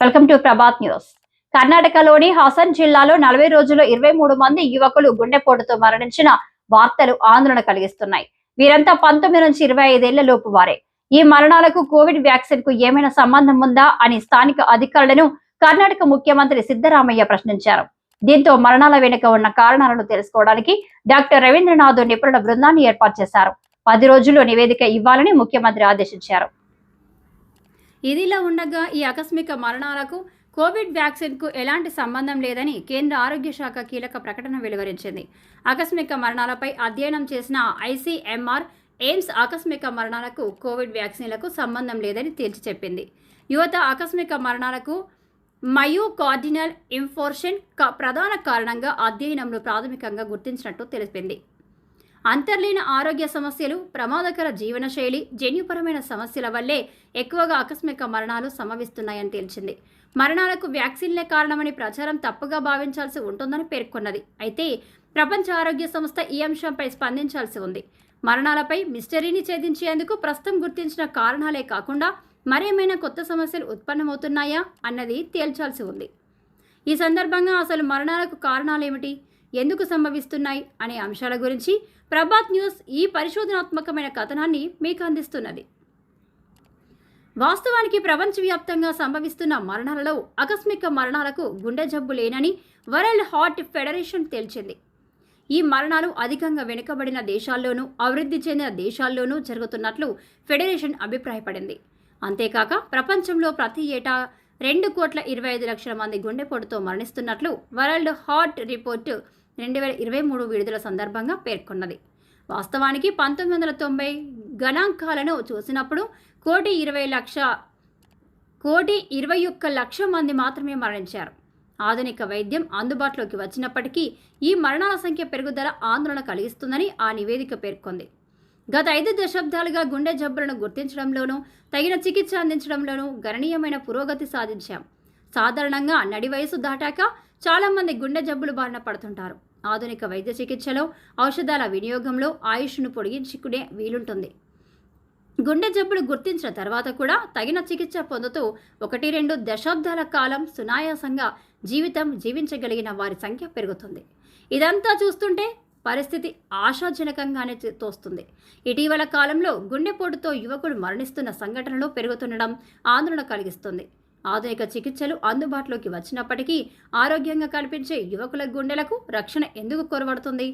Welcome to Prabhat news. కర్ణాటకలోని హాసన్ జిల్లాలో నలభై రోజుల్లో ఇరవై మూడు మంది యువకులు గుండెపోటుతో మరణించిన వార్తలు ఆందోళన కలిగిస్తున్నాయి. వీరంతా పంతొమ్మిది నుంచి ఇరవై ఐదేళ్ళ లోపు వారే. ఈ మరణాలకు కోవిడ్ వ్యాక్సిన్కు ఏమైనా సంబంధం ఉందా అని స్థానిక అధికారులను కర్ణాటక ముఖ్యమంత్రి సిద్ధరామయ్య ప్రశ్నించారు. దీంతో మరణాల వెనుక ఉన్న కారణాలను తెలుసుకోవడానికి డాక్టర్ రవీంద్రనాథ్ నిపుణుల బృందాన్ని ఏర్పాటు చేశారు. పది రోజుల్లో నివేదిక ఇవ్వాలని ముఖ్యమంత్రి ఆదేశించారు. ఇదిలా ఉండగా ఈ ఆకస్మిక మరణాలకు కోవిడ్ వ్యాక్సిన్కు ఎలాంటి సంబంధం లేదని కేంద్ర ఆరోగ్య శాఖ కీలక ప్రకటన వెలువరించింది. ఆకస్మిక మరణాలపై అధ్యయనం చేసిన ఐసీఎంఆర్ ఎయిమ్స్ ఆకస్మిక మరణాలకు కోవిడ్ వ్యాక్సిన్లకు సంబంధం లేదని తేల్చి చెప్పింది. యువత ఆకస్మిక మరణాలకు మయూ కార్డినల్ ఇన్ఫోర్షన్ ప్రధాన కారణంగా అధ్యయనంలో ప్రాథమికంగా గుర్తించినట్టు తెలిపింది. అంతర్లీన ఆరోగ్య సమస్యలు ప్రమాదకర జీవనశైలి జన్యుపరమైన సమస్యల వల్లే ఎక్కువగా ఆకస్మిక మరణాలు సంభవిస్తున్నాయని తేల్చింది. మరణాలకు వ్యాక్సిన్లే కారణమని ప్రచారం తప్పుగా భావించాల్సి ఉంటుందని పేర్కొన్నది. అయితే ప్రపంచ ఆరోగ్య సంస్థ ఈ అంశంపై స్పందించాల్సి ఉంది. మరణాలపై మిస్టరీని ఛేదించేందుకు ప్రస్తుతం గుర్తించిన కారణాలే కాకుండా మరేమైనా కొత్త సమస్యలు ఉత్పన్నమవుతున్నాయా అన్నది తేల్చాల్సి ఉంది. ఈ సందర్భంగా అసలు మరణాలకు కారణాలేమిటి? ఎందుకు సంభవిస్తున్నాయి? అనే అంశాల గురించి ప్రభాత్ న్యూస్ ఈ పరిశోధనాత్మకమైన కథనాన్ని మీకు అందిస్తున్నది. వాస్తవానికి ప్రపంచవ్యాప్తంగా సంభవిస్తున్న మరణాలలో ఆకస్మిక మరణాలకు గుండె జబ్బు లేనని వరల్డ్ హార్ట్ ఫెడరేషన్ తేల్చింది. ఈ మరణాలు అధికంగా వెనుకబడిన దేశాల్లోనూ అభివృద్ధి చెందిన దేశాల్లోనూ జరుగుతున్నట్లు ఫెడరేషన్ అభిప్రాయపడింది. అంతేకాక ప్రపంచంలో ప్రతి ఏటా రెండు కోట్ల ఇరవై ఐదు లక్షల మంది గుండెపోటుతో మరణిస్తున్నట్లు వరల్డ్ హార్ట్ రిపోర్టు రెండు వేల ఇరవై మూడు విడుదల సందర్భంగా పేర్కొన్నది. వాస్తవానికి పంతొమ్మిది వందల తొంభై గణాంకాలను చూసినప్పుడు కోటి ఇరవై లక్ష కోటి ఇరవై ఒక్క లక్ష మంది మాత్రమే మరణించారు. ఆధునిక వైద్యం అందుబాటులోకి వచ్చినప్పటికీ ఈ మరణాల సంఖ్య పెరుగుదల ఆందోళన కలిగిస్తుందని ఆ నివేదిక పేర్కొంది. గత ఐదు దశాబ్దాలుగా గుండె జబ్బులను గుర్తించడంలోనూ తగిన చికిత్స అందించడంలోనూ గణనీయమైన పురోగతి సాధించాం. సాధారణంగా నడి వయసు దాటాక చాలామంది గుండె జబ్బులు బారిన పడుతుంటారు. ఆధునిక వైద్య చికిత్సలో ఔషధాల వినియోగంలో ఆయుష్ను పొడిగించుకునే వీలుంటుంది. గుండె జబ్బులు గుర్తించిన తర్వాత కూడా తగిన చికిత్స పొందుతూ ఒకటి రెండు దశాబ్దాల కాలం సునాయాసంగా జీవితం జీవించగలిగిన వారి సంఖ్య పెరుగుతుంది. ఇదంతా చూస్తుంటే పరిస్థితి ఆశాజనకంగానే తోస్తుంది. ఇటీవల కాలంలో గుండెపోటుతో యువకులు మరణిస్తున్న సంఘటనలు పెరుగుతుండడం ఆందోళన కలిగిస్తుంది. ఆధునిక చికిత్సలు అందుబాటులోకి వచ్చినప్పటికీ ఆరోగ్యంగా కనిపించే యువకుల గుండెలకు రక్షణ ఎందుకు కొరబడుతుంది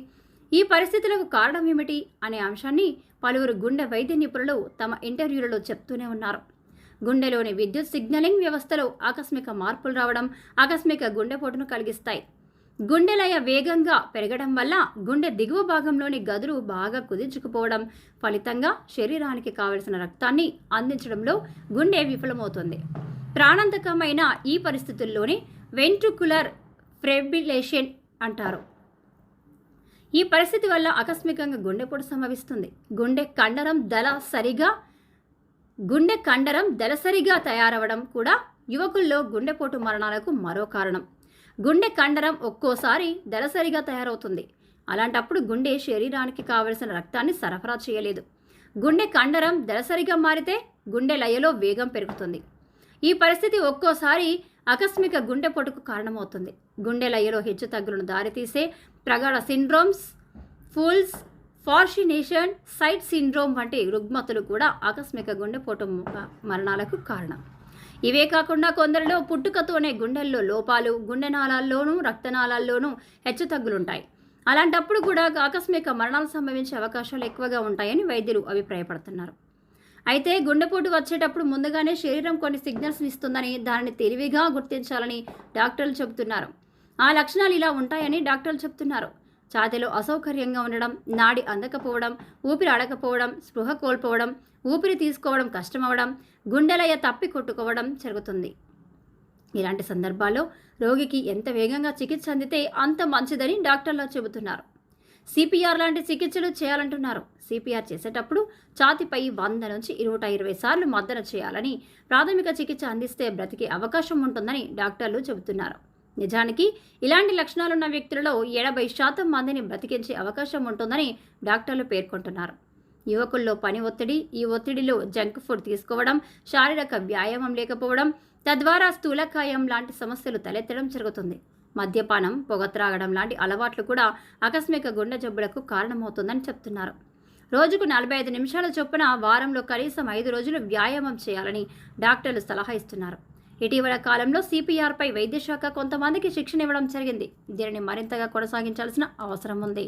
ఈ పరిస్థితులకు కారణం ఏమిటి? అనే అంశాన్ని పలువురు గుండె వైద్య నిపుణులు తమ ఇంటర్వ్యూలలో చెప్తూనే ఉన్నారు. గుండెలోని విద్యుత్ సిగ్నలింగ్ వ్యవస్థలో ఆకస్మిక మార్పులు రావడం ఆకస్మిక గుండెపోటును కలిగిస్తాయి. గుండెలయ వేగంగా పెరగడం వల్ల గుండె దిగువ భాగంలోని గదులు బాగా కుదించుకుపోవడం ఫలితంగా శరీరానికి కావలసిన రక్తాన్ని అందించడంలో గుండె విఫలమవుతుంది. ప్రాణాంతకమైన ఈ పరిస్థితుల్లోనే వెంట్రుకులర్ ఫ్రెబిలేషన్ అంటారు. ఈ పరిస్థితి వల్ల ఆకస్మికంగా గుండెపోటు సంభవిస్తుంది. గుండె కండరం దళ సరిగా గుండె కండరం దళసరిగా తయారవడం కూడా యువకుల్లో గుండెపోటు మరణాలకు మరో కారణం. గుండె కండరం ఒక్కోసారి దళసరిగా తయారవుతుంది. అలాంటప్పుడు గుండె శరీరానికి కావలసిన రక్తాన్ని సరఫరా చేయలేదు. గుండె కండరం దళసరిగా మారితే గుండె లయలో వేగం పెరుగుతుంది. ఈ పరిస్థితి ఒక్కోసారి ఆకస్మిక గుండెపోటుకు కారణమవుతుంది. గుండె లయలో హెచ్చు తగ్గులను దారితీసే ప్రగాఢ సిండ్రోమ్స్ ఫుల్స్ ఫార్షినేషన్ సైట్ సిండ్రోమ్ వంటి రుగ్మతులు కూడా ఆకస్మిక గుండెపోటు మరణాలకు కారణం. ఇవే కాకుండా కొందరిలో పుట్టుకతోనే గుండెల్లో లోపాలు గుండె నాళాల్లోనూ రక్తనాళాల్లోనూ హెచ్చుతగ్గులుంటాయి అలాంటప్పుడు కూడా ఆకస్మిక మరణాలు సంభవించే అవకాశాలు ఎక్కువగా ఉంటాయని వైద్యులు అభిప్రాయపడుతున్నారు. అయితే గుండెపోటు వచ్చేటప్పుడు ముందుగానే శరీరం కొన్ని సిగ్నల్స్ ఇస్తుందని దానిని తెలివిగా గుర్తించాలని డాక్టర్లు చెబుతున్నారు. ఆ లక్షణాలు ఇలా ఉంటాయని డాక్టర్లు చెబుతున్నారు. ఛాతీలో అసౌకర్యంగా ఉండడం నాడి అందకపోవడం ఊపిరి ఆడకపోవడం స్పృహ కోల్పోవడం ఊపిరి తీసుకోవడం కష్టమవడం గుండెలయ తప్పి కొట్టుకోవడం జరుగుతుంది. ఇలాంటి సందర్భాల్లో రోగికి ఎంత వేగంగా చికిత్స అందితే అంత మంచిదని డాక్టర్లు చెబుతున్నారు. సిపిఆర్ లాంటి చికిత్సలు చేయాలంటున్నారు. సిపిఆర్ చేసేటప్పుడు ఛాతిపై వంద నుంచి ఇరవై ఇరవై సార్లు మద్దన చేయాలని ప్రాథమిక చికిత్స అందిస్తే బ్రతికే అవకాశం ఉంటుందని డాక్టర్లు చెబుతున్నారు. నిజానికి ఇలాంటి లక్షణాలున్న వ్యక్తులలో ఎనభై శాతం మందిని బ్రతికించే అవకాశం ఉంటుందని డాక్టర్లు పేర్కొంటున్నారు. యువకుల్లో పని ఒత్తిడి ఈ ఒత్తిడిలో జంక్ ఫుడ్ తీసుకోవడం శారీరక వ్యాయామం లేకపోవడం తద్వారా స్థూలకాయం లాంటి సమస్యలు తలెత్తడం జరుగుతుంది. మద్యపానం పొగ త్రాగడం లాంటి అలవాట్లు కూడా ఆకస్మిక గుండె జబ్బులకు కారణమవుతుందని చెప్తున్నారు. రోజుకు నలభై ఐదు నిమిషాల చొప్పున వారంలో కనీసం ఐదు రోజులు వ్యాయామం చేయాలని డాక్టర్లు సలహా ఇస్తున్నారు. ఇటీవల కాలంలో సిపిఆర్పై వైద్యశాఖ కొంతమందికి శిక్షణ ఇవ్వడం జరిగింది. దీనిని మరింతగా కొనసాగించాల్సిన అవసరం ఉంది.